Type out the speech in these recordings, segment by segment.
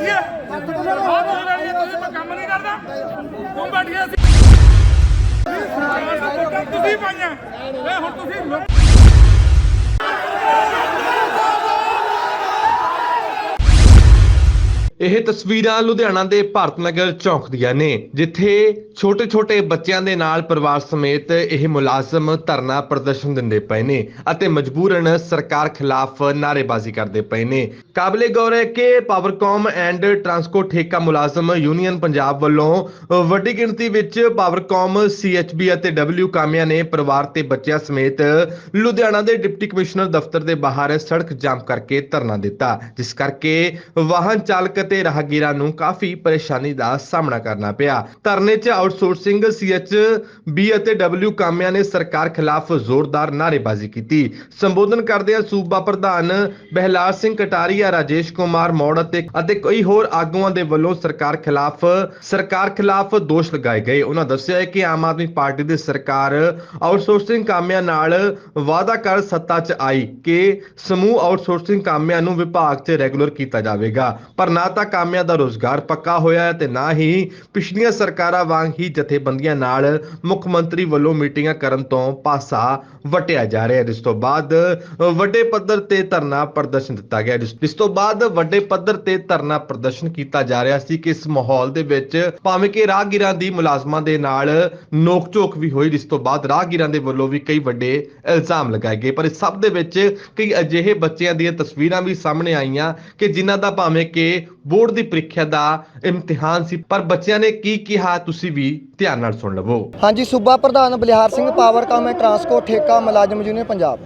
ਬੈਠੀਏ। ਤਨਖਾਹ ਤੁਸੀਂ ਲੈਣੀ ਹੈ ਤੁਸੀਂ ਮੈਂ ਕੰਮ ਨਹੀਂ ਕਰਦਾ। ਤੂੰ ਬੈਠੀਏ ਅਸੀਂ। ਤੁਸੀਂ ਪਾਈਆਂ। ਇਹ ਹੁਣ ਤੁਸੀਂ ਇਹ ਤਸਵੀਰਾਂ ਲੁਧਿਆਣਾ ਦੇ ਭਾਰਤ ਨਗਰ ਚੌਂਕ ਦੀਆਂ ਨੇ, ਜਿੱਥੇ ਛੋਟੇ-ਛੋਟੇ ਬੱਚਿਆਂ ਦੇ ਨਾਲ ਪਰਿਵਾਰ ਸਮੇਤ ਇਹ ਮੁਲਾਜ਼ਮ ਧਰਨਾ ਪ੍ਰਦਰਸ਼ਨ ਦਿੰਦੇ ਪਏ ਨੇ ਅਤੇ ਮਜਬੂਰਨ ਸਰਕਾਰ ਖਿਲਾਫ ਨਾਅਰੇਬਾਜ਼ੀ ਕਰਦੇ ਪਏ ਨੇ। ਕਾਬਲੇ ਗੌਰ ਹੈ ਕਿ ਪਾਵਰਕਾਮ ਐਂਡ ਟਰਾਂਸਕੋ ਠੇਕਾ ਮੁਲਾਜ਼ਮ ਯੂਨੀਅਨ ਪੰਜਾਬ ਵੱਲੋਂ ਵੱਡੀ ਗਿਣਤੀ ਵਿੱਚ ਪਾਵਰਕਾਮ, ਸੀਐਚਬੀ ਅਤੇ ਡਬਲਯੂ ਕਾਮਿਆਂ ਨੇ ਪਰਿਵਾਰ ਤੇ ਬੱਚਿਆਂ ਸਮੇਤ ਲੁਧਿਆਣਾ ਦੇ ਡਿਪਟੀ ਕਮਿਸ਼ਨਰ ਦਫ਼ਤਰ ਦੇ ਬਾਹਰ ਸੜਕ ਜਾਮ ਕਰਕੇ ਧਰਨਾ ਦਿੱਤਾ, ਜਿਸ ਕਰਕੇ ਵਾਹਨ ਚਾਲਕ ਅਤੇ ਰਾਹਗੀਰਾਂ ਨੂੰ ਕਾਫੀ ਪਰੇਸ਼ਾਨੀ ਦਾ ਸਾਹਮਣਾ ਕਰਨਾ ਪਿਆ। ਧਰਨੇ 'ਚ ਆਊਟਸੋਰਸਿੰਗ ਸੀਐਚ ਬੀ ਅਤੇ ਡਬਲਯੂ ਕਾਮਿਆਂ ਨੇ ਸਰਕਾਰ ਖਿਲਾਫ ਜ਼ੋਰਦਾਰ ਨਾਅਰੇਬਾਜ਼ੀ ਕੀਤੀ। ਸੰਬੋਧਨ ਕਰਦਿਆਂ ਸੂਬਾ ਪ੍ਰਧਾਨ ਬਹਿਲਾਲ ਸਿੰਘ ਕਟਾਰੀਆ, ਰਾਜੇਸ਼ ਕੁਮਾਰ ਮੌੜ ਅਤੇ ਕਈ ਹੋਰ ਆਗੂਆਂ ਦੇ ਵੱਲੋਂ ਸਰਕਾਰ ਖਿਲਾਫ ਸਰਕਾਰ ਖਿਲਾਫ ਦੋਸ਼ ਲਗਾਏ ਗਏ। ਉਹਨਾਂ ਦੱਸਿਆ ਹੈ ਕਿ ਆਮ ਆਦਮੀ ਪਾਰਟੀ ਦੀ ਸਰਕਾਰ ਆਊਟਸੋਰਸਿੰਗ ਕਾਮਿਆਂ ਨਾਲ ਵਾਅਦਾ ਕਰ ਸੱਤਾ 'ਚ ਆਈ ਕਿ ਸਮੂਹ ਆਊਟਸੋਰਸਿੰਗ ਕਾਮਿਆਂ ਨੂੰ ਵਿਭਾਗ 'ਚ ਰੈਗੂਲਰ ਕੀਤਾ ਜਾਵੇਗਾ। ਪਰ ਨਾ ਤਾਂ ਕਾਮਿਆਂ ਦਾ ਰੋਜ਼ਗਾਰ ਪੱਕਾ ਹੋਇਆ ਹੈ ਤੇ ਨਾ ਹੀ ਪਿਛਲੀਆਂ ਸਰਕਾਰਾਂ ਵਾਂਗ ਹੀ ਜਥੇਬੰਦੀਆਂ ਨਾਲ ਮੁੱਖ ਮੰਤਰੀ ਵੱਲੋਂ ਮੀਟਿੰਗਾਂ ਕਰਨ ਤੋਂ ਪਾਸਾ ਵਟਿਆ ਜਾ ਰਿਹਾ ਹੈ। ਜਿਸ ਤੋਂ ਬਾਅਦ ਵੱਡੇ ਪੱਧਰ ਤੇ ਧਰਨਾ ਪ੍ਰਦਰਸ਼ਨ ਦਿੱਤਾ ਗਿਆ ਜਿਸ ਤੋਂ ਬਾਅਦ ਵੱਡੇ ਪੱਧਰ ਤੇ ਧਰਨਾ ਪ੍ਰਦਰਸ਼ਨ ਕੀਤਾ ਜਾ ਰਿਹਾ ਸੀ ਕਿ ਇਸ ਮਾਹੌਲ ਦੇ ਵਿੱਚ ਭਾਵੇਂ ਕਿ ਰਾਹਗੀਰਾਂ ਦੀ ਮੁਲਾਜ਼ਮਾਂ ਦੇ ਨਾਲ ਨੋਕ-ਝੋਕ ਵੀ ਹੋਈ, ਜਿਸ ਤੋਂ ਬਾਅਦ ਰਾਹਗੀਰਾਂ ਦੇ ਵੱਲੋਂ ਵੀ ਕਈ ਵੱਡੇ ਇਲਜ਼ਾਮ ਲਗਾਏ ਗਏ। ਪਰ ਇਸ ਸਭ ਦੇ ਵਿੱਚ ਕਈ ਅਜਿਹੇ ਬੱਚਿਆਂ ਦੀਆਂ ਤਸਵੀਰਾਂ ਵੀ ਸਾਹਮਣੇ ਆਈਆਂ ਕਿ ਜਿਨ੍ਹਾਂ ਦਾ ਭਾਵੇਂ ਕਿ ਬੋਰਡ ਦੀ ਪ੍ਰੀਖਿਆ ਦਾ ਇਮਤਿਹਾਨ ਸੀ ਪਰ ਬੱਚਿਆਂ ਨੇ ਕੀ ਕਿਹਾ ਤੁਸੀਂ ਵੀ ਧਿਆਨ ਨਾਲ ਸੁਣ ਲਵੋ। ਹਾਂਜੀ ਸੂਬਾ ਪ੍ਰਧਾਨ Balihar Singh Powercom and transport ਠੇਕਾ ਮੁਲਾਜ਼ਮ ਯੂਨੀਅਨ ਪੰਜਾਬ।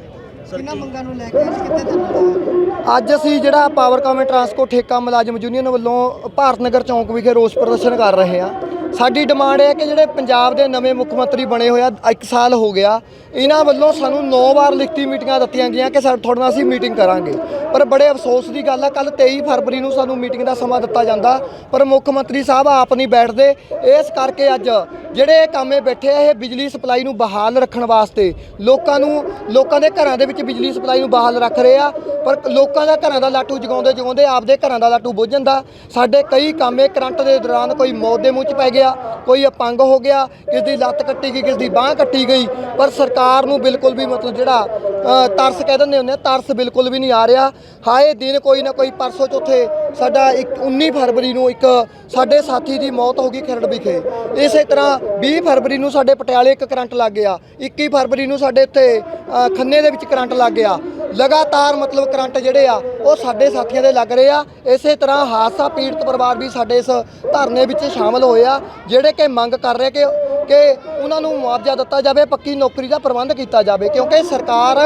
ਕਿੰਨਾ ਮੰਗਾਂ ਨੂੰ ਲੈ ਕੇ ਅੱਜ ਕਿੱਥੇ ਧਰਨਾ ਅੱਜ ਅਸੀਂ ਜਿਹੜਾ ਪਾਵਰ ਕਾਮ ਐਂਡ ਟਰਾਂਸਪੋਰਟ ਠੇਕਾ ਮੁਲਾਜ਼ਮ ਯੂਨੀਅਨ ਵੱਲੋਂ ਭਾਰਤ ਨਗਰ ਚੌਂਕ ਵਿਖੇ ਰੋਸ ਪ੍ਰਦਰਸ਼ਨ ਕਰ ਰਹੇ ਹਾਂ। ਸਾਡੀ ਡਿਮਾਂਡ ਹੈ ਕਿ ਜਿਹੜੇ ਪੰਜਾਬ ਦੇ ਨਵੇਂ ਮੁੱਖ ਮੰਤਰੀ ਬਣੇ ਹੋਇਆ 1 ਸਾਲ ਹੋ ਗਿਆ। ਇਹਨਾਂ ਵੱਲੋਂ ਸਾਨੂੰ 9 ਵਾਰ ਲਿਖਤੀ ਮੀਟਿੰਗਾਂ ਦਿੱਤੀਆਂ ਗਈਆਂ ਕਿ ਸਾਡੇ ਤੁਹਾਡੇ ਨਾਲ ਅਸੀਂ ਮੀਟਿੰਗ ਕਰਾਂਗੇ। ਪਰ ਬੜੇ ਅਫਸੋਸ ਦੀ ਗੱਲ ਆ ਕੱਲ 23 ਫਰਵਰੀ ਨੂੰ ਸਾਨੂੰ ਮੀਟਿੰਗ ਦਾ ਸਮਾਂ ਦਿੱਤਾ ਜਾਂਦਾ, ਪਰ ਮੁੱਖ ਮੰਤਰੀ ਸਾਹਿਬ ਆਪ ਨਹੀਂ ਬੈਠਦੇ। ਇਸ ਕਰਕੇ ਅੱਜ ਜਿਹੜੇ ਇਹ ਕਾਮੇ ਬੈਠੇ ਆ, ਇਹ ਬਿਜਲੀ ਸਪਲਾਈ ਨੂੰ ਬਹਾਲ ਰੱਖਣ ਵਾਸਤੇ, ਲੋਕਾਂ ਨੂੰ, ਲੋਕਾਂ ਦੇ ਘਰਾਂ ਦੇ ਵਿੱਚ ਬਿਜਲੀ ਸਪਲਾਈ ਨੂੰ ਬਹਾਲ ਰੱਖ ਰਹੇ ਆ, ਪਰ ਲੋਕਾਂ ਦਾ ਘਰਾਂ ਦਾ ਲਾਟੂ ਜਗਾਉਂਦੇ ਜਗਾਉਂਦੇ ਆਪਦੇ ਘਰਾਂ ਦਾ ਲਾਟੂ ਬੁੱਝ ਜਾਂਦਾ। ਸਾਡੇ ਕਈ ਕਾਮੇ ਕਰੰਟ ਦੇ ਦੌਰਾਨ ਕੋਈ ਮੌਤ ਦੇ ਮੂੰਹ 'ਚ ਪੈ ਗਿਆ ਕੋਈ ਅਪੰਗ ਹੋ ਗਿਆ ਕਿਸ ਦੀ ਲੱਤ ਕੱਟੀ ਗਈ ਕਿਸ ਦੀ ਬਾਹ ਕੱਟੀ ਗਈ ਪਰ ਸਰਕਾਰ ਨੂੰ ਬਿਲਕੁਲ ਵੀ ਮਤਲਬ ਜਿਹੜਾ ਅ, ਤਰਸ ਕਹਿ ਦਿੰਦੇ ਹੁੰਦੇ ਆ ਤਰਸ ਬਿਲਕੁਲ ਵੀ ਨਹੀਂ ਆ ਰਿਹਾ। ਹਾਏ ਦਿਨ ਕੋਈ ਨਾ ਕੋਈ ਪਰਸੋਂ ਚੌਥੇ ਸਾਡਾ ਇੱਕ 19 ਫਰਵਰੀ ਨੂੰ ਇੱਕ ਸਾਡੇ ਸਾਥੀ ਦੀ ਮੌਤ ਹੋ ਗਈ ਖਰੜ ਵਿਖੇ। ਇਸੇ ਤਰ੍ਹਾਂ 20 ਫਰਵਰੀ ਨੂੰ ਸਾਡੇ ਪਟਿਆਲੇ ਇੱਕ ਕਰੰਟ ਲੱਗ ਗਿਆ। 21 ਫਰਵਰੀ ਨੂੰ ਸਾਡੇ ਇੱਥੇ ਖੰਨੇ ਦੇ ਵਿੱਚ ਕਰੰਟ ਲੱਗ ਗਿਆ। ਲਗਾਤਾਰ ਮਤਲਬ ਕਰੰਟ ਜਿਹੜੇ ਆ, ਉਹ ਸਾਡੇ ਸਾਥੀਆਂ ਦੇ ਲੱਗ ਰਹੇ ਆ। ਇਸੇ ਤਰ੍ਹਾਂ ਹਾਦਸਾ ਪੀੜਤ ਪਰਿਵਾਰ ਵੀ ਸਾਡੇ ਇਸ ਧਰਨੇ ਵਿੱਚ ਸ਼ਾਮਲ ਹੋਏ ਆ, ਜਿਹੜੇ ਕਿ ਮੰਗ ਕਰ ਰਹੇ ਕਿ ਕਿ ਉਹਨਾਂ ਨੂੰ ਮੁਆਵਜ਼ਾ ਦਿੱਤਾ ਜਾਵੇ, ਪੱਕੀ ਨੌਕਰੀ ਦਾ ਪ੍ਰਬੰਧ ਕੀਤਾ ਜਾਵੇ। ਕਿਉਂਕਿ ਸਰਕਾਰ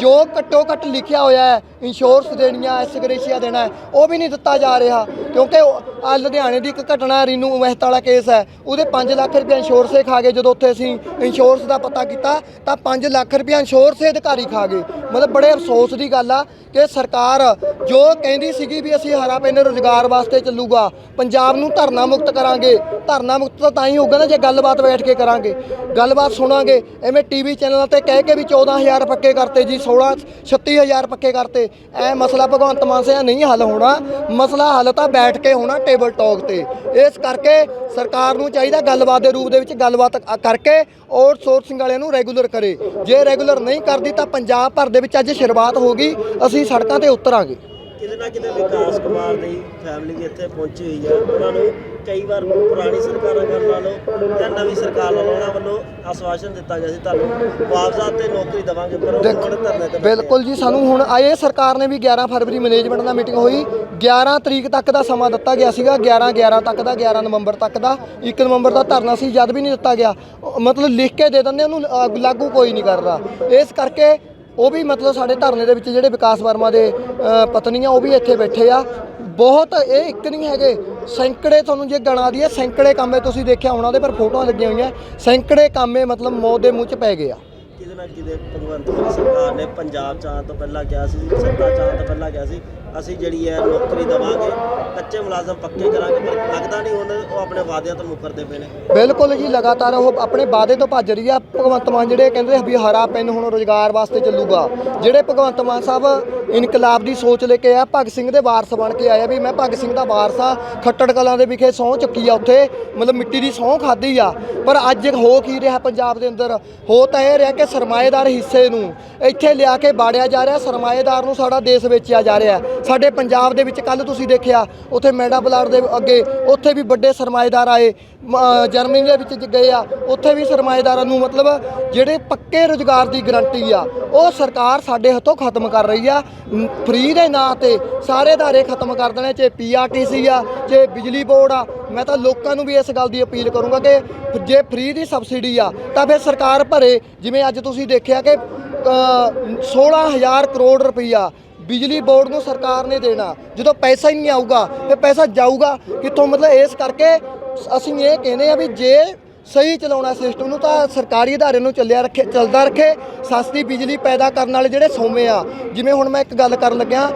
ਜੋ ਘੱਟੋ ਘੱਟ ਲਿਖਿਆ ਹੋਇਆ ਹੈ ਇੰਸ਼ੋਰੈਂਸ ਦੇਣੀਆਂ ਐਸਗਰੇਸ਼ੀਆ ਦੇਣਾ ਹੈ, ਉਹ ਵੀ ਨਹੀਂ ਦਿੱਤਾ ਜਾ ਰਿਹਾ। ਕਿਉਂਕਿ ਆ ਲੁਧਿਆਣੇ ਦੀ ਇੱਕ ਘਟਨਾ ਰੀਨੂ ਮਹਿਤਾ ਵਾਲਾ ਕੇਸ ਹੈ। ਉਹਦੇ 5 ਲੱਖ ਰੁਪਏ ਇੰਸ਼ੋਰੈਂਸ ਹੀ ਖਾ ਗਏ ਜਦੋਂ ਉੱਥੇ ਅਸੀਂ ਇੰਸ਼ੋਰੈਂਸ ਦਾ ਪਤਾ ਕੀਤਾ, ਤਾਂ 5 ਲੱਖ ਰੁਪਏ ਇੰਸ਼ੋਰੈਂਸ ਦੇ ਅਧਿਕਾਰੀ ਖਾ ਗਏ। ਮਤਲਬ ਬੜੇ ਅਫਸੋਸ ਦੀ ਗੱਲ ਆ ਕਿ ਸਰਕਾਰ ਜੋ ਕਹਿੰਦੀ ਸੀਗੀ ਵੀ ਅਸੀਂ ਹਰਾ ਪੈਨ ਰੋਜ਼ਗਾਰ ਵਾਸਤੇ ਚੱਲੂਗਾ, ਪੰਜਾਬ ਨੂੰ ਧਰਨਾ ਮੁਕਤ ਕਰਾਂਗੇ। ਧਰਨਾ ਮੁਕਤ ਤਾਂ ਤਾਂ ਹੀ ਹੋਊਗਾ ਨਾ, ਜੇ ਗੱਲਬਾਤ ਬੈਠ ਕੇ ਕਰਾਂਗੇ। ਗੱਲਬਾਤ ਸੁਣਾਂਗੇ। ਐਵੇਂ ਟੀਵੀ ਚੈਨਲਾਂ ਤੇ ਕਹਿ ਕੇ ਵੀ 14000 ਪੱਕੇ ਕਰਤੇ ਜੀ 16 36000 ਪੱਕੇ ਕਰਤੇ। ਐ ਮਸਲਾ ਭਗਵੰਤ ਮਾਨ ਸੇ ਨਹੀਂ ਹੱਲ ਹੋਣਾ। ਮਸਲਾ ਹੱਲ ਤਾਂ ਬੈਠ ਕੇ ਹੋਣਾ ਟੇਬਲ ਟਾਕ ਤੇ। ਇਸ ਕਰਕੇ ਸਰਕਾਰ ਨੂੰ ਚਾਹੀਦਾ ਗੱਲਬਾਤ ਦੇ ਰੂਪ ਦੇ ਵਿੱਚ ਗੱਲਬਾਤ ਕ- ਕਰਕੇ ਆਊਟਸੋਰਸਿੰਗ ਵਾਲਿਆਂ ਨੂੰ ਰੈਗੂਲਰ ਕਰੇ। ਜੇ ਰੈਗੂਲਰ ਨਹੀਂ ਕਰਦੀ ਤਾਂ ਪੰਜਾਬ ਭਰ ਦੇ ਵਿੱਚ ਅੱਜ ਸ਼ੁਰੂਆਤ ਹੋ ਗਈ। ਅਸੀਂ ਸੜਕਾਂ ਤੇ ਉਤਰਾਂਗੇ। ਕਿਤੇ ਨਾ ਕਿਤੇ ਵਿਕਾਸ ਕੁਮਾਰ ਦੀ ਫੈਮਿਲੀ ਵੀ ਇੱਥੇ ਪਹੁੰਚੀ ਹੋਈ ਹੈ? ਉਹਨਾਂ ਨੂੰ ਕਈ ਵਾਰ ਪੁਰਾਣੀ ਸਰਕਾਰਾਂ ਵੱਲ ਲਾ ਲਓ ਜਾਂ ਨਵੀਂ ਸਰਕਾਰ ਵੱਲੋਂ ਉਹਨਾਂ ਵੱਲੋਂ ਆਸ਼ਵਾਸਨ ਦਿੱਤਾ ਗਿਆ ਸੀ ਤੁਹਾਨੂੰ ਮੁਆਵਜ਼ਾ ਤੇ ਨੌਕਰੀ ਦੇਵਾਂਗੇ ਪਰ ਉਹ ਕਿਹੜੇ ਧਰਨੇ ਤੇ? ਬਿਲਕੁਲ ਜੀ ਸਾਨੂੰ ਹੁਣ ਆਏ ਸਰਕਾਰ ਨੇ ਵੀ 11 ਫਰਵਰੀ ਮੈਨੇਜਮੈਂਟ ਨਾਲ ਮੀਟਿੰਗ ਹੋਈ। 11 ਤਰੀਕ ਤੱਕ ਦਾ ਸਮਾਂ ਦਿੱਤਾ ਗਿਆ ਸੀਗਾ 11 11 ਤੱਕ ਦਾ 11 ਨਵੰਬਰ ਤੱਕ ਦਾ। 1 ਨਵੰਬਰ ਦਾ ਧਰਨਾ ਸੀ ਜਦ ਵੀ ਨਹੀਂ ਦਿੱਤਾ ਗਿਆ। ਮਤਲਬ ਲਿਖ ਕੇ ਦੇ ਦਿੰਦੇ ਉਹਨੂੰ ਲਾਗੂ ਕੋਈ ਨਹੀਂ ਕਰਦਾ। ਇਸ ਕਰਕੇ ਉਹ ਵੀ ਮਤਲਬ ਸਾਡੇ ਧਰਨੇ ਦੇ ਵਿੱਚ ਜਿਹੜੇ ਵਿਕਾਸ ਵਰਮਾ ਦੇ ਅ, ਪਤਨੀ ਆ ਉਹ ਵੀ ਇੱਥੇ ਬੈਠੇ ਆ। ਬਹੁਤ ਇਹ ਇੱਕ ਨਹੀਂ ਹੈਗੇ। ਸੈਂਕੜੇ ਤੁਹਾਨੂੰ ਜੇ ਗਣਾ ਦਈਏ ਸੈਂਕੜੇ ਕਾਮੇ ਤੁਸੀਂ ਦੇਖਿਆ ਹੋਣਾ ਉਹਦੇ ਪਰ ਫੋਟੋਆਂ ਲੱਗੀਆਂ ਹੋਈਆਂ। ਸੈਂਕੜੇ ਕਾਮੇ ਮਤਲਬ ਮੌਤ ਦੇ ਮੂੰਹ 'ਚ ਪੈ ਗਏ ਆ। ਕਿਤੇ ਨਾ ਕਿਤੇ ਭਗਵੰਤ ਮਾਨ ਸਰਕਾਰ ਨੇ ਪੰਜਾਬ ਚ ਆਉਣ ਤੋਂ ਪਹਿਲਾਂ ਕਿਹਾ ਸੀ ਸੱਤਾ ਚ ਆਉਣ ਤੋਂ ਪਹਿਲਾਂ ਕਿਹਾ ਸੀ ਅਸੀਂ ਜਿਹੜੀ ਹੈ ਨੌਕਰੀ ਦੇਵਾਂਗੇ ਕੱਚੇ ਮੁਲਾਜ਼ਮ ਪੱਕੇ ਕਰਾਂਗੇ ਪਰ ਲੱਗਦਾ ਨਹੀਂ ਹੁਣ ਉਹ ਆਪਣੇ ਵਾਅਦਿਆਂ ਤੋਂ ਮੁੱਕਰਦੇ ਪਏ ਨੇ। ਬਿਲਕੁਲ ਜੀ ਲਗਾਤਾਰ ਉਹ ਆਪਣੇ ਵਾਅਦੇ ਤੋਂ ਭੱਜ ਰਹੀ ਆ। ਭਗਵੰਤ ਮਾਨ ਜਿਹੜੇ ਕਹਿੰਦੇ ਵੀ ਹਰਾ ਪੈਨ ਹੁਣ ਰੋਜ਼ਗਾਰ ਵਾਸਤੇ ਚੱਲੂਗਾ। ਜਿਹੜੇ ਭਗਵੰਤ ਮਾਨ ਸਾਹਿਬ ਇਨਕਲਾਬ ਦੀ ਸੋਚ ਲੈ ਕੇ ਆਇਆ, ਭਗਤ ਸਿੰਘ ਦੇ ਵਾਰਸ ਬਣ ਕੇ ਆਇਆ ਵੀ ਮੈਂ ਭਗਤ ਸਿੰਘ ਦਾ ਵਾਰਸ ਆ, ਖੱਟੜ ਕਲਾਂ ਦੇ ਵਿਖੇ ਸਹੁੰ ਚੱਕੀ ਆ ਉੱਥੇ, ਮਤਲਬ ਮਿੱਟੀ ਦੀ ਸਹੁੰ ਖਾਧੀ ਆ। ਪਰ ਅੱਜ ਹੋ ਕੀ ਰਿਹਾ ਪੰਜਾਬ ਦੇ ਅੰਦਰ? ਹੋ ਤਾਂ ਇਹ ਰਿਹਾ ਕਿ ਸਰਮਾਏਦਾਰ ਹਿੱਸੇ ਨੂੰ ਇੱਥੇ ਲਿਆ ਕੇ ਬਾੜਿਆ ਜਾ ਰਿਹਾ, ਸਰਮਾਏਦਾਰ ਨੂੰ ਸਾਡਾ ਦੇਸ਼ ਵੇਚਿਆ ਜਾ ਰਿਹਾ। ਸਾਡੇ ਪੰਜਾਬ ਦੇ ਵਿੱਚ ਕੱਲ ਤੁਸੀਂ ਦੇਖਿਆ, ਉੱਥੇ ਮੈਡਾ ਬਲਾਰ ਦੇ ਅੱਗੇ, ਉੱਥੇ ਵੀ ਵੱਡੇ ਸਰਮਾਏਦਾਰ ਆਏ, ਮ- ਜਰਮਨੀ ਦੇ ਵਿੱਚ ਗਏ ਆ, ਉੱਥੇ ਵੀ ਸਰਮਾਏਦਾਰਾਂ ਨੂੰ ਮਤਲਬ ਜਿਹੜੇ ਪੱਕੇ ਰੁਜ਼ਗਾਰ ਦੀ ਗਰੰਟੀ ਆ, ਉਹ ਸਰਕਾਰ ਸਾਡੇ ਹੱਥੋਂ ਖਤਮ ਕਰ ਰਹੀ ਆ। ਫ੍ਰੀ ਦੇ ਨਾਂ ਤੇ ਸਾਰੇ ਧਾਰੇ ਖਤਮ ਕਰ ਦੇਣੇ ਚਾਹੇ ਪੀਆਰਟੀਸੀ ਆ ਚਾਹੇ ਬਿਜਲੀ ਬੋਰਡ ਆ। ਮੈਂ ਤਾਂ ਲੋਕਾਂ ਨੂੰ ਵੀ ਇਸ ਗੱਲ ਦੀ ਅਪੀਲ ਕਰੂੰਗਾ ਕਿ ਜੇ ਫ੍ਰੀ ਦੀ ਸਬਸਿਡੀ ਆ ਤਾਂ ਫਿਰ ਸਰਕਾਰ ਭਰੇ। ਜਿਵੇਂ ਅੱਜ ਤੁਸੀਂ ਦੇਖਿਆ ਕਿ ਅ, 16000 ਕਰੋੜ ਰੁਪਈਆ ਬਿਜਲੀ ਬੋਰਡ ਨੂੰ ਸਰਕਾਰ ਨੇ ਦੇਣਾ। ਜਦੋਂ ਪੈਸਾ ਹੀ ਨਹੀਂ ਆਊਗਾ ਤੇ ਪੈਸਾ ਜਾਊਗਾ ਕਿੱਥੋਂ? ਮਤਲਬ ਇਸ ਕਰਕੇ ਅਸੀਂ ਇਹ ਕਹਿੰਦੇ ਆ ਵੀ ਜੇ ਸਹੀ ਚਲਾਉਣਾ ਸਿਸਟਮ ਨੂੰ ਤਾਂ ਸਰਕਾਰੀ ਅਦਾਰੇ ਨੂੰ ਚੱਲਿਆ ਰੱਖੇ, ਚੱਲਦਾ ਰੱਖੇ। ਸਸਤੀ ਬਿਜਲੀ ਪੈਦਾ ਕਰਨ ਵਾਲੇ ਜਿਹੜੇ ਸੋਮੇ ਆ, ਜਿਵੇਂ ਹੁਣ ਮੈਂ ਇੱਕ ਗੱਲ ਕਰਨ ਲੱਗਿਆ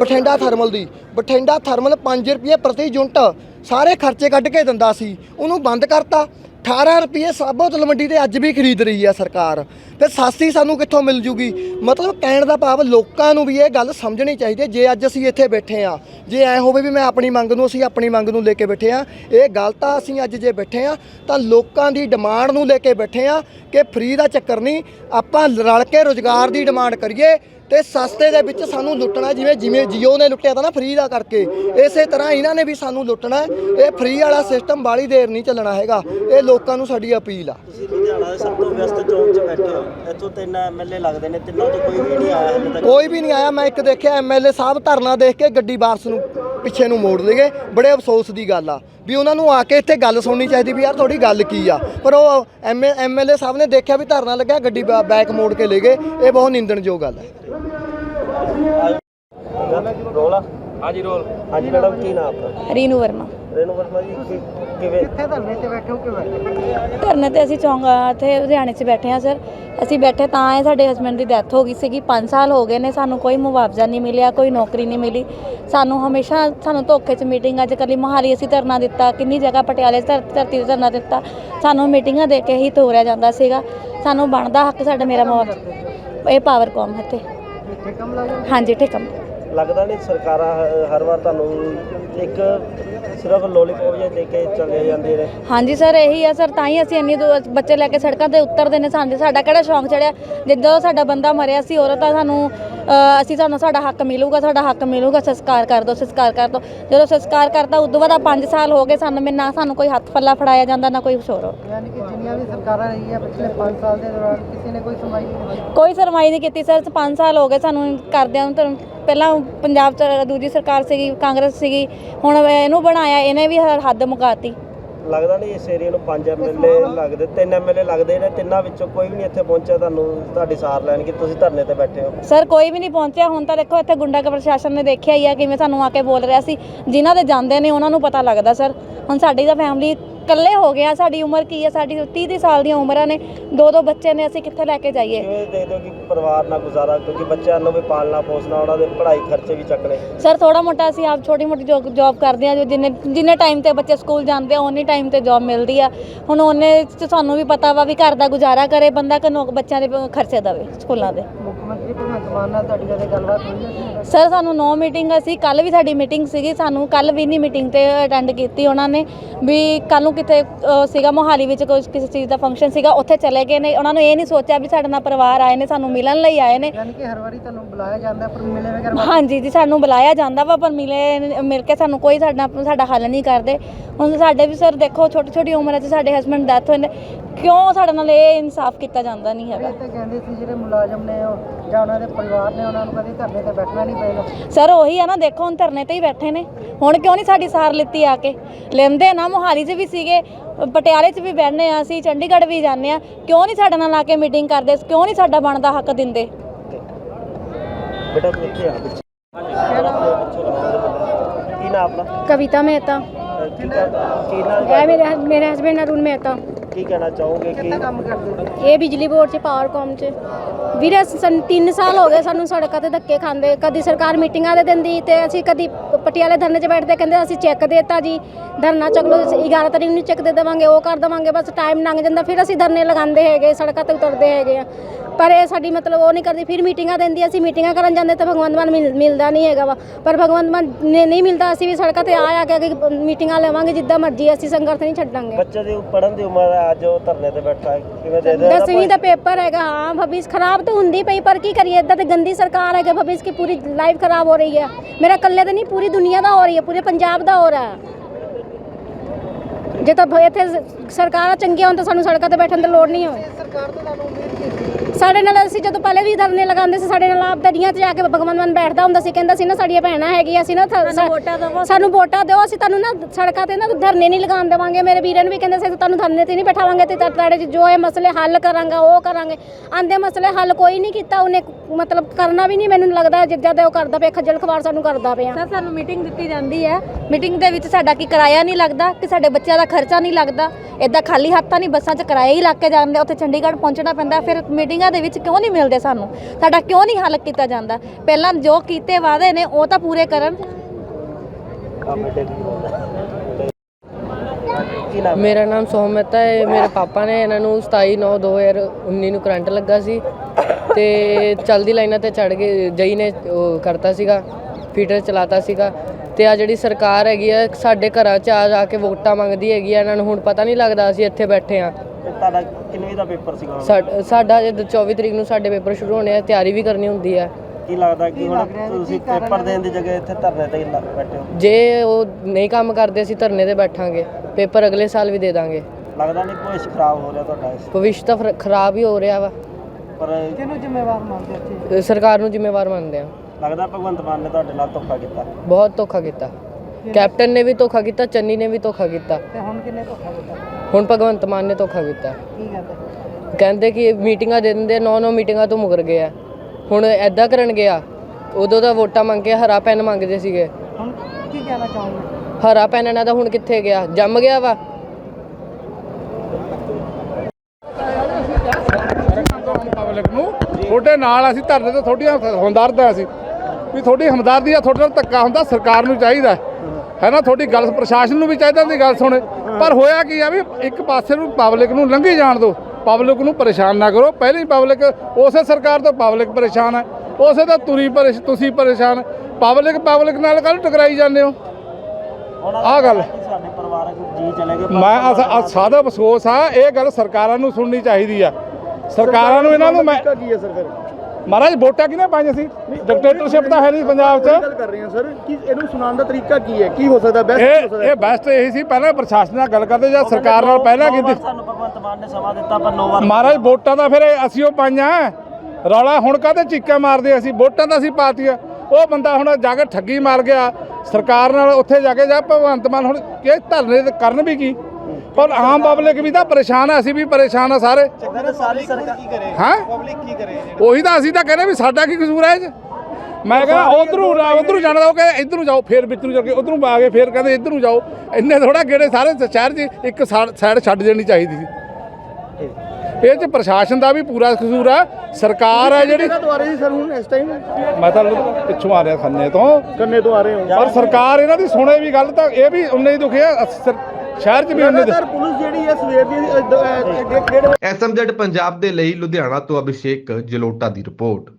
ਬਠਿੰਡਾ ਥਰਮਲ ਦੀ। ਬਠਿੰਡਾ ਥਰਮਲ 5 ਰੁਪਏ ਪ੍ਰਤੀ ਯੂਨਿਟ ਸਾਰੇ ਖਰਚੇ ਕੱਢ ਕੇ ਦਿੰਦਾ ਸੀ। ਉਹਨੂੰ ਬੰਦ ਕਰਤਾ। 18 ਰੁਪਏ ਸਾਬੋ ਤਲਵੰਡੀ ਤੇ ਅੱਜ ਵੀ ਖਰੀਦ ਰਹੀ ਆ ਸਰਕਾਰ। ਤੇ ਸਸਤੀ ਸਾਨੂੰ ਕਿੱਥੋਂ ਮਿਲ ਜੂਗੀ? ਮਤਲਬ ਕਹਿਣ ਦਾ ਭਾਵ ਲੋਕਾਂ ਨੂੰ ਵੀ ਇਹ ਗੱਲ ਸਮਝਣੀ ਚਾਹੀਦੀ ਹੈ, ਜੇ ਅੱਜ ਅਸੀਂ ਇੱਥੇ ਬੈਠੇ ਆ ਜੇ ਐ ਹੋਵੇ ਵੀ ਮੈਂ ਆਪਣੀ ਮੰਗ ਨੂੰ, ਅਸੀਂ ਆਪਣੀ ਮੰਗ ਨੂੰ ਲੈ ਕੇ ਬੈਠੇ ਆ ਇਹ ਗੱਲ ਤਾਂ ਅਸੀਂ ਅੱਜ ਜੇ ਬੈਠੇ ਆ ਤਾਂ ਲੋਕਾਂ ਦੀ ਡਿਮਾਂਡ ਨੂੰ ਲੈ ਕੇ ਬੈਠੇ ਆ ਕਿ ਫ੍ਰੀ ਦਾ ਚੱਕਰ ਨਹੀਂ, ਆਪਾਂ ਰਲ ਕੇ ਰੋਜ਼ਗਾਰ ਦੀ ਡਿਮਾਂਡ ਕਰੀਏ ਤੇ ਸਸਤੇ ਦੇ ਵਿੱਚ ਸਾਨੂੰ ਲੁੱਟਣਾ ਜਿਵੇਂ ਜਿਵੇਂ ਜੀਓ ਨੇ ਲੁੱਟਿਆ ਤਾਂ ਨਾ ਫ੍ਰੀ ਦਾ ਕਰਕੇ। ਇਸੇ ਤਰ੍ਹਾਂ ਇਹਨਾਂ ਨੇ ਵੀ ਸਾਨੂੰ ਲੁੱਟਣਾ ਇਹ ਫ੍ਰੀ ਵਾਲਾ ਸਿਸਟਮ ਬਾਲੀ ਦੇਰ ਨਹੀਂ ਚੱਲਣਾ ਹੈਗਾ, ਇਹ ਲੋਕਾਂ ਨੂੰ ਸਾਡੀ ਅਪੀਲ ਆ। ਤੁਸੀਂ ਲੁਧਿਆਣਾ ਸਭ ਤੋਂ ਵਿਅਸਤ ਚੌਂਕ 'ਚ ਬੈਠੇ ਹੋ। ਇੱਥੋਂ ਤਿੰਨ ਐਮਐਲਏ ਲੱਗਦੇ ਨੇ ਤਿੰਨਾਂ ਤੋਂ ਕੋਈ ਵੀ ਨਹੀਂ ਆਇਆ ਹਾਲੇ ਤੱਕ। ਕੋਈ ਵੀ ਨਹੀਂ ਆਇਆ ਮੈਂ ਇੱਕ ਦੇਖਿਆ ਐਮਐਲਏ ਸਾਹਿਬ ਧਰਨਾ ਦੇਖ ਕੇ ਗੱਡੀ ਵਾਰਸ ਨੂੰ ਪਿੱਛੇ ਨੂੰ ਮੋੜ ਲਏ ਬੜੇ ਅਫਸੋਸ ਦੀ ਗੱਲ ਆ ਵੀ ਉਹਨਾਂ ਨੂੰ ਆ ਕੇ ਇੱਥੇ ਗੱਲ ਸੁਣਨੀ ਚਾਹੀਦੀ ਵੀ ਯਾਰ ਤੁਹਾਡੀ ਗੱਲ ਕੀ ਆ। ਪਰ ਉਹ ਐਮਐਲਏ ਸਾਹਿਬ ਨੇ ਦੇਖਿਆ ਵੀ ਧਰਨਾ ਲੱਗਿਆ ਗੱਡੀ ਬੈ- ਬੈਕ ਮੋੜ ਕੇ ਲੈ ਗਏ। ਇਹ ਬਹੁਤ ਨਿੰਦਣਯੋਗ ਗੱਲ ਹੈ ਰੋਲ? ਆ ਹਾਂਜੀ ਰੋਲ। ਹਾਂਜੀ ਮੈਡਮ ਕੀ ਨਾਮ ਆਪਣਾ? ਰੀਨੂ ਵਰਮਾ। ਰੇਨੂ ਵਰਮਾ ਜੀ ਕਿ- ਕਿਵੇਂ? ਧਰਨੇ ਤੇ ਅਸੀਂ ਚੌਂਕ ਇੱਥੇ ਲੁਧਿਆਣੇ 'ਚ ਬੈਠੇ ਹਾਂ ਸਰ। ਅਸੀਂ ਬੈਠੇ ਤਾਂ ਹੈ ਸਾਡੇ ਹਸਬੰਡ ਦੀ ਡੈਥ ਹੋ ਗਈ ਸੀਗੀ। 5 ਸਾਲ ਹੋ ਗਏ ਨੇ ਸਾਨੂੰ ਕੋਈ ਮੁਆਵਜ਼ਾ ਨਹੀਂ ਮਿਲਿਆ ਕੋਈ ਨੌਕਰੀ ਨਹੀਂ ਮਿਲੀ। ਸਾਨੂੰ ਹਮੇਸ਼ਾ ਸਾਨੂੰ ਧੋਖੇ 'ਚ ਮੀਟਿੰਗ ਅੱਜ ਕੱਲ੍ਹ ਮੋਹਾਲੀ ਅਸੀਂ ਧਰਨਾ ਦਿੱਤਾ ਕਿੰਨੀ ਜਗ੍ਹਾ ਪਟਿਆਲੇ ਧਰ- ਧਰਤੀ ਤੇ ਧਰਨਾ ਦਿੱਤਾ। ਸਾਨੂੰ ਮੀਟਿੰਗਾਂ ਦੇ ਕੇ ਹੀ ਤੋਰਿਆ ਜਾਂਦਾ ਸੀਗਾ। ਸਾਨੂੰ ਬਣਦਾ ਹੱਕ ਸਾਡਾ ਮੇਰਾ ਮੁਆਵਜ਼ਾ ਇਹ ਪਾਵਰਕੌਮ ਇੱਥੇ। ਹਾਂਜੀ ਠੇਕਮ ਲੱਗਦਾ ਨਹੀਂ ਸਰਕਾਰਾਂ ਹ- ਹਰ ਵਾਰ ਤੁਹਾਨੂੰ ਇੱਕ ਸਿਰਫ ਲੋਲੀਪੌਪ ਜਿਹਾ ਦੇ ਕੇ ਚਲੇ ਜਾਂਦੇ ਨੇ। ਹਾਂਜੀ ਸਰ, ਇਹੀ ਆ ਸਰ, ਤਾਂ ਹੀ ਅਸੀਂ ਇੰਨੀ ਦੂਰ ਬੱਚੇ ਲੈ ਕੇ ਸੜਕਾਂ ਤੇ ਉਤਰਦੇ ਨੇ ਸਾਨੂੰ। ਸਾਡਾ ਕਿਹੜਾ ਸ਼ੌਂਕ ਚੜਿਆ? ਜਦੋਂ ਸਾਡਾ ਬੰਦਾ ਮਰਿਆ ਸੀ, ਉਦੋਂ ਤਾਂ ਸਾਨੂੰ ਅਸੀਂ ਸਾਨੂੰ ਸਾਡਾ ਹੱਕ ਮਿਲੂਗਾ ਸਾਡਾ ਹੱਕ ਮਿਲੂਗਾ ਸੰਸਕਾਰ ਕਰ ਦਿਓ ਸੰਸਕਾਰ ਕਰ ਦਿਓ। ਜਦੋਂ ਸੰਸਕਾਰ ਕਰਤਾ ਉਦੋਂ ਬਾਅਦ 5 ਸਾਲ ਹੋ ਗਏ ਸਾਨੂੰ ਮੈਂ ਨਾ ਸਾਨੂੰ ਕੋਈ ਹੱਥ ਪੱਲਾ ਫੜਾਇਆ ਜਾਂਦਾ ਨਾ ਕੋਈ ਹੋਰ। ਯਾਨੀ ਕਿ ਜਿੰਨੀਆਂ ਵੀ ਸਰਕਾਰਾਂ ਰਹੀਆਂ ਪਿਛਲੇ 5 ਸਾਲ ਦੇ ਦੌਰਾਨ ਕਿਸੇ ਨੇ ਕੋਈ ਸੁਣਵਾਈ ਨਹੀਂ ਕੀਤੀ? ਕੋਈ ਸਰਮਾਈ ਨਹੀਂ ਕੀਤੀ ਸਰ 5 ਸਾਲ ਹੋ ਗਏ ਸਾਨੂੰ ਕਰਦਿਆਂ ਨੂੰ ਪਹਿਲਾਂ ਪੰਜਾਬ ਚ ਦੂਜੀ ਸਰਕਾਰ ਸੀਗੀ ਕਾਂਗਰਸ ਸੀਗੀ ਹੁਣ ਇਹਨੂੰ ਬਣਾਇਆ ਇਹਨੇ ਵੀ ਹੱਦ ਮੁਕਾਤੀ। ਲੱਗਦਾ ਨਹੀਂ ਇਸ ਏਰੀਆ ਨੂੰ ਪੰਜ ਐਮਐਲਏ ਲੱਗਦੇ ਤਿੰਨ ਐਮਐਲਏ ਲੱਗਦੇ ਨੇ ਤਿੰਨਾਂ ਵਿੱਚੋਂ ਕੋਈ ਵੀ ਨਹੀਂ ਇੱਥੇ ਪਹੁੰਚਿਆ ਤੁਹਾਨੂੰ ਤੁਹਾਡੀ ਸਾਰ ਲੈਣ ਕਿ ਤੁਸੀਂ ਧਰਨੇ ਤੇ ਬੈਠੇ ਹੋ। ਸਰ ਕੋਈ ਵੀ ਨਹੀਂ ਪਹੁੰਚਿਆ ਹੁਣ ਤਾਂ ਦੇਖੋ ਇੱਥੇ ਗੁੰਡਾ ਪ੍ਰਸ਼ਾਸਨ ਨੇ ਦੇਖਿਆ ਹੀ ਆ ਕਿਵੇਂ ਸਾਨੂੰ ਆ ਕੇ ਬੋਲ ਰਿਹਾ ਸੀ। ਜਿਨ੍ਹਾਂ ਦੇ ਜਾਂਦੇ ਨੇ ਉਹਨਾਂ ਨੂੰ ਪਤਾ ਲੱਗਦਾ ਸਰ। ਹੁਣ ਸਾਡੀ ਤਾਂ ਫੈਮਿਲੀ ਇਕੱਲੇ ਹੋ ਗਿਆ ਸਾਡੀ ਉਮਰ ਕੀ ਹੈ ਸਾਡੀ 30 30 ਸਾਲ ਦੀਆਂ ਉਮਰਾਂ ਨੇ। ਦੋ ਦੋ ਬੱਚੇ ਨੇ ਅਸੀਂ ਕਿੱਥੇ ਲੈ ਕੇ ਜਾਈਏ? ਕਿਵੇਂ ਦੇਖਦੇ ਹੋ ਕਿ ਪਰਿਵਾਰ ਨਾਲ ਗੁਜ਼ਾਰਾ ਕਿਉਂਕਿ ਬੱਚਿਆਂ ਨੂੰ ਵੀ ਪਾਲਣਾ ਪੋਸਣਾ ਉਹਨਾਂ ਦੇ ਪੜ੍ਹਾਈ ਖਰਚੇ ਵੀ ਚੱਕਣੇ। ਸਰ ਥੋੜਾ ਮੋਟਾ ਅਸੀਂ ਆਪ ਛੋਟੀ ਮੋਟੀ ਜੌਬ ਕਰਦੇ ਆ ਜੋ ਜਿੰਨੇ ਜਿੰਨੇ ਟਾਈਮ ਤੇ ਬੱਚੇ ਸਕੂਲ ਜਾਂਦੇ ਆ ਉਨੇ ਟਾਈਮ ਤੇ ਜੌਬ ਮਿਲਦੀ ਆ। ਹੁਣ ਉਹਨੇ ਚ ਸਾਨੂੰ ਵੀ ਪਤਾ ਵਾ ਵੀ ਘਰ ਦਾ ਗੁਜ਼ਾਰਾ ਕਰੇ ਬੰਦਾ ਕਿ ਨੌਕ ਬੱਚਿਆਂ ਦੇ ਖਰਚੇ ਦੇਵੇ ਸਕੂਲਾਂ ਦੇ। ਮੰਤਰੀ ਭਗਵੰਤ ਮਾਨ ਨਾਲ ਤੁਹਾਡੀ ਕਦੇ ਗੱਲਬਾਤ ਹੋਈ ਹੈ? ਸਰ ਸਾਨੂੰ ਨੋ ਮੀਟਿੰਗ ਅਸੀਂ ਕੱਲ ਵੀ ਸਾਡੀ ਮੀਟਿੰਗ ਸੀਗੀ ਸਾਨੂੰ ਕੱਲ ਵੀ ਨਹੀਂ ਮੀਟਿੰਗ ਤੇ ਅਟੈਂਡ ਕੀਤੀ ਉਹਨਾਂ ਨੇ ਵੀ ਕੱਲ ਨੂੰ ਕਿਤੇ ਅ, ਸੀਗਾ ਮੋਹਾਲੀ ਵਿੱਚ ਕੋਈ ਕਿਸੇ ਚੀਜ਼ ਦਾ ਫੰਕਸ਼ਨ ਸੀਗਾ ਉੱਥੇ ਚਲੇ ਗਏ ਨੇ। ਉਹਨਾਂ ਨੂੰ ਇਹ ਨਹੀਂ ਸੋਚਿਆ ਵੀ ਸਾਡੇ ਨਾਲ ਪਰਿਵਾਰ ਆਏ ਨੇ ਸਾਨੂੰ ਮਿਲਣ ਲਈ ਆਏ ਨੇ। ਯਾਨੀ ਕਿ ਹਰ ਵਾਰੀ ਤੁਹਾਨੂੰ ਬੁਲਾਇਆ ਜਾਂਦਾ ਪਰ ਮਿਲੇ ਵਗੈਰਾ ਹਾਂਜੀ ਜੀ ਸਾਨੂੰ ਬੁਲਾਇਆ ਜਾਂਦਾ ਵਾ ਪਰ ਮਿਲੇ ਮਿਲ ਕੇ ਸਾਨੂੰ ਕੋਈ ਸਾਡਾ ਸਾਡਾ ਹੱਲ ਨਹੀਂ ਕਰਦੇ। ਹੁਣ ਸਾਡੇ ਵੀ ਸਰ ਦੇਖੋ ਛੋਟੀ ਛੋਟੀ ਉਮਰ 'ਚ ਸਾਡੇ ਹਸਬੰਡ ਡੈਥ ਹੋਏ ਨੇ। ਕਿਉਂ ਸਾਡੇ ਨਾਲ ਇਹ ਇਨਸਾਫ ਕੀਤਾ ਜਾਂਦਾ ਨਹੀਂ ਹੈਗਾ? ਇਹ ਤਾਂ ਕਹਿੰਦੇ ਸੀ ਜਿਹੜੇ ਮੁਲਾਜ਼ਮ ਨੇ ਉਹ ਜਾਂ ਉਹਨਾਂ ਦੇ ਪਰਿਵਾਰ ਨੇ ਉਹਨਾਂ ਨੂੰ ਕਦੇ ਧਰਨੇ ਤੇ ਬੈਠਣਾ ਨਹੀਂ ਪਏਗਾ। ਸਰ ਉਹੀ ਆ ਨਾ ਦੇਖੋ ਹੁਣ ਧਰਨੇ ਤੇ ਹੀ ਬੈਠੇ ਨੇ। ਹੁਣ ਕਿਉਂ ਨਹੀਂ ਸਾਡੀ ਸਾਰ ਲਿੱਤੀ ਆ ਕੇ? ਲੈਂਦੇ ਨਾ ਮੋਹਾਲੀ 'ਚ ਵੀ ਸੀਗੇ ਪਟਿਆਲੇ 'ਚ ਵੀ ਬੈਠਨੇ ਆ ਅਸੀਂ ਚੰਡੀਗੜ੍ਹ ਵੀ ਜਾਂਦੇ ਆ। ਕਿਉਂ ਨਹੀਂ ਸਾਡੇ ਨਾਲ ਆ ਕੇ ਮੀਟਿੰਗ ਕਰਦੇ? ਕਿਉਂ ਨਹੀਂ ਸਾਡਾ ਬਣਦਾ ਹੱਕ ਦਿੰਦੇ? ਬੇਟਾ ਤੂੰ ਇੱਥੇ ਆ ਪਿੱਛੇ। ਕੀ ਨਾਮ ਆਪਣਾ? ਕਵਿਤਾ ਮਹਿਤਾ। ਕੀ ਇਹ ਮੇਰੇ ਮੇਰੇ ਹਸਬੰਡ ਅਰੁਣ ਮਹਿਤਾ ਕੀ ਕਹਿਣਾ ਚਾਹੋਗੇ ਕਿ? ਕੰਮ ਕਰਦੇ ਇਹ ਬਿਜਲੀ ਬੋਰਡ 'ਚ ਪਾਵਰਕੌਮ 'ਚ। ਵੀਰੇ 3 ਸਾਲ ਹੋ ਗਏ ਸਾਨੂੰ ਸੜਕਾਂ ਤੇ ਧੱਕੇ ਖਾਂਦੇ। ਕਦੀ ਸਰਕਾਰ ਮੀਟਿੰਗਾਂ ਦੇ ਦਿੰਦੀ ਤੇ ਅਸੀਂ ਕਦੀ ਪਟਿਆਲੇ ਧਰਨੇ 'ਚ ਬੈਠਦੇ ਕਹਿੰਦੇ ਅਸੀਂ ਚੈੱਕ ਦੇਤਾ ਜੀ। ਧਰਨਾ ਚੱਕ ਲਓ 11 ਤਰੀਕ ਨੂੰ ਚੈੱਕ ਦੇ ਦੇਵਾਂਗੇ ਉਹ ਕਰ ਦੇਵਾਂਗੇ ਬਸ ਟਾਈਮ ਲੰਘ ਜਾਂਦਾ। ਫਿਰ ਅਸੀਂ ਧਰਨੇ ਲਗਾਉਂਦੇ ਹੈਗੇ ਸੜਕਾਂ ਤੇ ਉਤਰਦੇ ਹੈਗੇ ਆ। ਪਰ ਇਹ ਸਾਡੀ ਮਤਲਬ ਉਹ ਨਹੀਂ ਕਰਦੀ ਫਿਰ ਮੀਟਿੰਗਾਂ ਦਿੰਦੀ ਅਸੀਂ ਮੀਟਿੰਗਾਂ ਕਰਨ ਜਾਂਦੇ ਤਾਂ ਭਗਵੰਤ ਮਾਨ ਮਿਲ- ਮਿਲਦਾ ਨਹੀਂ ਹੈਗਾ ਵਾ। ਪਰ ਭਗਵੰਤ ਮਾਨ ਨੇ ਨਹੀਂ ਮਿਲਦਾ ਅਸੀਂ ਵੀ ਸੜਕਾਂ ਤੇ ਆ ਆ ਕੇ ਅੱਗੇ ਮੀਟਿੰਗਾਂ ਲਵਾਂਗੇ ਜਿੱਦਾਂ ਮਰਜ਼ੀ ਅਸੀਂ ਸੰਘਰਸ਼ ਨਹੀਂ ਛੱਡਾਂਗੇ। ਬੱਚੇ ਦੀ ਪੜਨ ਦੀ ਉਮਰ ਹੈ ਅੱਜ ਉਹ ਧਰਨੇ ਤੇ ਬੈਠਾ ਕਿਵੇਂ ਦੇ ਦੇ ਦਸਵੀਂ ਦਾ ਪੇਪਰ ਹੈਗਾ ਹਾਂ ਭਵਿਸ਼ ਖਰਾਬ ਤਾਂ ਹੁੰਦੀ ਪਈ ਪਰ ਕੀ ਕਰੀਏ ਇਦਾਂ ਤੇ ਗੰਦੀ ਸਰਕਾਰ ਹੈ ਕਿ ਭਵਿਸ਼ ਕੀ ਪੂਰੀ ਲਾਈਫ ਖਰਾਬ ਹੋ ਰਹੀ ਹੈ। ਮੇਰਾ ਇਕੱਲੇ ਤੇ ਨਹੀਂ ਪੂਰੀ ਦੁਨੀਆ ਦਾ ਹੋ ਰਹੀ ਹੈ, ਪੂਰੇ ਪੰਜਾਬ ਦਾ ਹੋ ਰਿਹਾ ਹੈ। ਜੇ ਤਾਂ ਇੱਥੇ ਸਰਕਾਰਾਂ ਚੰਗੀਆਂ ਹੋਣ ਤਾਂ ਸਾਨੂੰ ਸੜਕਾਂ ਤੇ ਬੈਠਣ ਦੀ ਲੋੜ ਨਹੀਂ ਹੋਵੇ ਸਰਕਾਰ ਤੋਂ ਤੁਹਾਨੂੰ ਉਮੀਦ ਕੀ ਸਾਡੇ ਨਾਲ ਅਸੀਂ ਜਦੋਂ ਪਹਿਲੇ ਵੀ ਧਰਨੇ ਲਗਾਉਂਦੇ ਸੀ ਸਾਡੇ ਨਾਲ ਆਪ ਦਰੀਆਂ 'ਚ ਜਾ ਕੇ ਭਗਵੰਤ ਮਾਨ ਬੈਠਦਾ ਹੁੰਦਾ ਸੀ ਕਹਿੰਦਾ ਸੀ ਨਾ ਸਾਡੀਆਂ ਭੈਣਾਂ ਹੈਗੀਆਂ ਸੀ ਨਾ ਸਾਨੂੰ ਵੋਟਾਂ ਦਿਓ ਅਸੀਂ ਤੁਹਾਨੂੰ ਨਾ ਸੜਕਾਂ ਤੇ ਨਾ ਧਰਨੇ ਨਹੀਂ ਲਗਾਉਣ ਦੇਵਾਂਗੇ। ਮੇਰੇ ਵੀਰਾਂ ਨੂੰ ਵੀ ਕਹਿੰਦੇ ਸੀ ਤੁਹਾਨੂੰ ਧਰਨੇ ਤੇ ਨਹੀਂ ਬਿਠਾਵਾਂਗੇ ਤੇ ਤੁਹਾਡੇ 'ਚ ਜੋ ਇਹ ਮਸਲੇ ਹੱਲ ਕਰਾਂਗਾ ਉਹ ਕਰਾਂਗੇ। ਆਂਦੇ ਮਸਲੇ ਹੱਲ ਕੋਈ ਨਹੀਂ ਕੀਤਾ ਉਹਨੇ ਮਤਲਬ ਕਰਨਾ ਵੀ ਨਹੀਂ ਮੈਨੂੰ ਲੱਗਦਾ ਜਿੱਦਾਂ ਦਾ ਉਹ ਕਰਦਾ ਪਿਆ ਖੱਜਲ ਖਵਾਰ ਸਾਨੂੰ ਕਰਦਾ ਪਿਆ। ਸਰ ਸਾਨੂੰ ਮੀਟਿੰਗ ਦਿੱਤੀ ਜਾਂਦੀ ਹੈ। ਮੀਟਿੰਗ ਦੇ ਵਿੱਚ ਸਾਡਾ ਕੀ ਕਿਰਾਇਆ ਨਹੀਂ ਲੱਗਦਾ ਕਿ ਸਾਡੇ ਬੱਚਿਆਂ ਦਾ ਖਰਚਾ ਨਹੀਂ ਲੱਗਦਾ। ਇਦਾਂ ਖਾਲੀ ਹੱਥਾਂ ਨਹੀਂ ਬੱਸਾਂ 'ਚ ਕਿਰਾਇਆ ਹੀ ਲੱਗ ਕੇ ਜਾਂਦੇ ਉੱਥੇ ਚੰਡੀਗੜ੍ਹ ਪਹੁੰਚਣਾ ਪੈਂਦਾ ਫਿਰ ਮੀਟਿੰਗਾਂ ਦੇ ਵਿੱਚ ਕਿਉਂ ਨਹੀਂ ਮਿਲਦੇ ਸਾਨੂੰ? ਸਾਡਾ ਕਿਉਂ ਨਹੀਂ ਹੱਲ ਕੀਤਾ ਜਾਂਦਾ? ਪਹਿਲਾਂ ਜੋ ਕੀਤੇ ਵਾਅਦੇ ਨੇ, ਉਹ ਤਾਂ ਪੂਰੇ ਕਰਨ। ਮੇਰਾ ਨਾਮ ਸੋਹਮਤ ਹੈ। ਮੇਰੇ ਪਾਪਾ ਨੇ ਇਹਨਾਂ ਨੂੰ 27 9 2019 ਨੂੰ ਕਰੰਟ ਲੱਗਾ ਸੀ ਤੇ ਚਲਦੀ ਲਾਈਨਾਂ ਤੇ ਚੜ ਗਏ ਜਈ ਨੇ ਕਰਤਾ ਸੀਗਾ ਫੀਟਰ ਚਲਾਤਾ ਸੀਗਾ ਤੇ ਆ ਜਿਹੜੀ ਸਰਕਾਰ ਹੈਗੀ ਆ, ਸਾਡੇ ਘਰਾਂ 'ਚ ਆ ਜਾ ਕੇ ਵੋਟਾਂ ਮੰਗਦੀ ਹੈਗੀ ਆ, ਇਹਨਾਂ ਨੂੰ ਹੁਣ ਪਤਾ ਨਹੀਂ ਲੱਗਦਾ ਅਸੀਂ ਇੱਥੇ ਬੈਠੇ ਆ ਤੁਹਾਡਾ ਕਿੰਨਵੀਂ ਦਾ ਪੇਪਰ ਸੀਗਾ? ਸਾਡਾ ਜਦ 24 ਤਰੀਕ ਨੂੰ ਸਾਡੇ ਪੇਪਰ ਸ਼ੁਰੂ ਹੋਣੇ ਆ ਤਿਆਰੀ ਵੀ ਕਰਨੀ ਹੁੰਦੀ ਆ। ਕੀ ਲੱਗਦਾ ਕਿ ਹੁਣ ਤੁਸੀਂ ਪੇਪਰ ਦੇਣ ਦੀ ਜਗ੍ਹਾ ਇੱਥੇ ਧਰਨੇ ਤੇ ਹੀ ਬੈਠੇ ਹੋ। ਜੇ ਉਹ ਨਹੀਂ ਕੰਮ ਕਰਦੇ ਅਸੀਂ ਧਰਨੇ ਤੇ ਬੈਠਾਂਗੇ। ਪੇਪਰ ਅਗਲੇ ਸਾਲ ਵੀ ਦੇ ਦਾਂਗੇ। ਲੱਗਦਾ ਨਹੀਂ ਭਵਿੱਖ ਖਰਾਬ ਹੋ ਰਿਹਾ ਤੁਹਾਡਾ ਇਸ ਭਵਿੱਖ ਤਾਂ ਫਿਰ ਖਰਾਬ ਹੀ ਹੋ ਰਿਹਾ ਵਾ। ਪਰ ਕਿਹਨੂੰ ਜ਼ਿੰਮੇਵਾਰ ਮੰਨਦੇ ਹੋ ਇੱਥੇ? ਅ, ਸਰਕਾਰ ਨੂੰ ਜ਼ਿੰਮੇਵਾਰ ਮੰਨਦੇ ਆ। ਲੱਗਦਾ ਭਗਵੰਤ ਮਾਨ ਨੇ ਤੁਹਾਡੇ ਨਾਲ ਧੋਖਾ ਕੀਤਾ। ਬਹੁਤ ਧੋਖਾ ਕੀਤਾ। ਕੈਪਟਨ ਨੇ ਵੀ ਧੋਖਾ ਕੀਤਾ ਚੰਨੀ ਨੇ ਵੀ ਧੋਖਾ ਕੀਤਾ। ਤੇ ਹੁਣ ਕਿੰਨੇ ਧੋਖਾ ਦਿੱਤਾ ਹੁਣ ਭਗਵੰਤ ਮਾਨ ਨੇ ਧੋਖਾ ਕੀਤਾ। ਕੀ ਕਹਿੰਦੇ ਕਹਿੰਦੇ ਕਿ ਮੀਟਿੰਗਾਂ ਦੇ ਦਿੰਦੇ ਨੌ ਨੌ ਮੀਟਿੰਗਾਂ ਤੋਂ ਮੁਕਰ ਗਏ ਆ। ਹੁਣ ਐਦਾਂ ਕਰਨ ਗਿਆ ਉਦੋਂ ਦਾ ਵੋਟਾਂ ਮੰਗ ਕੇ ਹਰਾ ਪੈਨ ਮੰਗਦੇ ਸੀਗੇ। ਹੁਣ ਕੀ ਕਹਿਣਾ ਚਾਹੋਗੇ? ਹਰਾ ਪੈਨ ਇਹਨਾਂ ਦਾ ਹੁਣ ਕਿੱਥੇ ਗਿਆ? ਜੰਮ ਗਿਆ ਵਾ। ਪਬਲਿਕ ਨੂੰ ਤੁਹਾਡੇ ਨਾਲ ਅਸੀਂ ਧਰਨੇ ਤੇ ਤੁਹਾਡੀਆਂ ਹਮਦਰਦ ਅਸੀਂ। ਵੀ ਤੁਹਾਡੀ ਹਮਦਰਦੀ ਆ ਤੁਹਾਡੇ ਨਾਲ ਧੱਕਾ ਹੁੰਦਾ ਸਰਕਾਰ ਨੂੰ ਚਾਹੀਦਾ। ਹੈ ਨਾ ਤੁਹਾਡੀ ਗੱਲ ਪ੍ਰਸ਼ਾਸਨ ਨੂੰ ਵੀ ਚਾਹੀਦਾ ਦੀ ਗੱਲ ਸੁਣੇ। ਪਰ ਹੋਇਆ ਕੀ ਆ ਵੀ ਇੱਕ ਪਾਸੇ ਨੂੰ ਪਬਲਿਕ ਨੂੰ ਲੰਘੀ ਜਾਣ ਦਿਓ ਪਬਲਿਕ ਨੂੰ ਪਰੇਸ਼ਾਨ ਨਾ ਕਰੋ। ਪਹਿਲੀ ਪਬਲਿਕ ਉਸੇ ਸਰਕਾਰ ਤੋਂ ਪਬਲਿਕ ਪਰੇਸ਼ਾਨ ਹੈ। ਉਸੇ ਦਾ ਤੁਰੀ ਪਰੇਸ਼ ਤੁਸੀਂ ਪਰੇਸ਼ਾਨ। ਪਬਲਿਕ ਪਬਲਿਕ ਨਾਲ ਕੱਲ ਟਕਰਾਈ ਜਾਂਦੇ ਹੋ। ਆਹ ਗੱਲ। ਪਰ ਮੈਂ ਸਾਦਾ ਅਫਸੋਸ ਆ ਇਹ ਗੱਲ ਸਰਕਾਰਾਂ ਨੂੰ ਸੁਣਨੀ ਚਾਹੀਦੀ ਆ। ਸਰਕਾਰਾਂ ਨੂੰ ਇਹਨਾਂ ਨੂੰ ਮੈਂ ਕੀ ਹੈ ਮਹਾਰਾਜ ਵੋਟਾਂ ਕਿਹਨੇ ਪਾਈਆਂ ਸੀ? ਡਿਕਟੇਟਰਸ਼ਿਪ ਤਾਂ ਹੈ ਨਹੀਂ ਪੰਜਾਬ 'ਚ। ਗੱਲ ਕਰ ਰਹੇ ਹਾਂ ਸਰ ਕਿ ਇਹਨੂੰ ਸੁਣਾਉਣ ਦਾ ਤਰੀਕਾ ਕੀ ਹੈ? ਕੀ ਹੋ ਸਕਦਾ? ਬੈਸਟ ਇਹ ਇਹ ਬੈਸਟ ਇਹੀ ਸੀ ਪਹਿਲਾਂ ਪ੍ਰਸ਼ਾਸਨ ਨਾਲ ਗੱਲ ਕਰਦੇ ਜਾਂ ਸਰਕਾਰ ਨਾਲ ਪਹਿਲਾਂ ਕੀਤੀ ਸਾਨੂੰ ਭਗਵੰਤ ਮਾਨ ਨੇ ਸਮਾਂ ਦਿੱਤਾ ਪਰ ਨੌ ਵਾਰ ਮਹਾਰਾਜ ਵੋਟਾਂ ਦਾ ਫਿਰ ਅਸੀਂ ਉਹ ਪਾਈਆਂ। ਰੌਲਾ ਹੁਣ ਕਾਹਦੇ ਚੀਕਾਂ ਮਾਰਦੇ ਅਸੀਂ? ਵੋਟਾਂ ਤਾਂ ਅਸੀਂ ਪਾਤੀਆਂ। ਉਹ ਬੰਦਾ ਹੁਣ ਜਾ ਕੇ ਠੱਗੀ ਮਾਰ ਗਿਆ। ਸਰਕਾਰ ਨਾਲ ਉੱਥੇ ਜਾ ਕੇ ਜਾ ਭਗਵੰਤ ਮਾਨ ਹੁਣ ਇਹ ਧਰਨੇ ਕਰਨ ਵੀ ਕੀ? ਪਰ ਆਮ ਪਬਲਿਕ ਵੀ ਤਾਂ ਪਰੇਸ਼ਾਨ ਆ ਅਸੀਂ ਵੀ ਪਰੇਸ਼ਾਨ ਆ ਸਾਰੇ। ਸਾਰੀ ਸਰਕਾਰ ਕੀ ਕਰੇ? ਹਾਂ? ਪਬਲਿਕ ਕੀ ਕਰੇ? ਉਹੀ ਤਾਂ ਅਸੀਂ ਤਾਂ ਕਹਿੰਦੇ ਵੀ ਸਾਡਾ ਕੀ ਕਸੂਰ ਹੈ ਇਹ 'ਚ? ਮੈਂ ਕਹਿੰਦਾ ਉਧਰੋਂ ਉਧਰੋਂ ਜਾਣਾ ਉਹ ਕਹਿੰਦੇ ਇੱਧਰ ਨੂੰ ਜਾਓ ਫੇਰ ਵਿੱਚ ਨੂੰ ਜਾ ਕੇ ਉਧਰੋਂ ਆ ਗਏ ਫੇਰ ਕਹਿੰਦੇ ਇੱਧਰ ਨੂੰ ਜਾਓ। ਇੰਨੇ ਥੋੜਾ ਗੇੜੇ ਸਾਰੇ ਸ਼ਹਿਰ 'ਚ ਇੱਕ ਸਾਈਡ ਛੱਡ ਦੇਣੀ ਚਾਹੀਦੀ ਸੀ। ਇਹ 'ਚ ਪ੍ਰਸ਼ਾਸਨ ਦਾ ਵੀ ਪੂਰਾ ਕਸੂਰ ਆ ਸਰਕਾਰ ਆ ਜਿਹੜੀ ਦੁਆਰੇ ਸੀ ਸਰ ਹੁਣ ਇਸ ਟਾਈਮ ਮੈਂ ਤਾਂ ਪਿੱਛੋਂ ਆ ਰਿਹਾ ਖੰਨੇ ਤੋਂ। ਕੰਨੇ ਤੋਂ ਆ ਰਹੇ ਹੋ। ਪਰ ਸਰਕਾਰ ਇਹਨਾਂ ਦੀ ਸੁਣੇ ਵੀ ਗੱਲ ਤਾਂ ਇਹ ਵੀ ਉਨੇ ਹੀ ਦੁਖੀ ਆ ਅਸ- ਸ਼ਹਿਰ 'ਚ ਵੀ ਉਨੇ ਦੇ ਪੁਲਿਸ ਜਿਹੜੀ ਹੈ ਸਵੇਰ ਦੀ ਐਸਐਮਜ਼ੈਡ ਪੰਜਾਬ ਦੇ ਲਈ ਲੁਧਿਆਣਾ ਤੋਂ ਅਭਿਸ਼ੇਕ ਜਲੋਟਾ ਦੀ ਰਿਪੋਰਟ।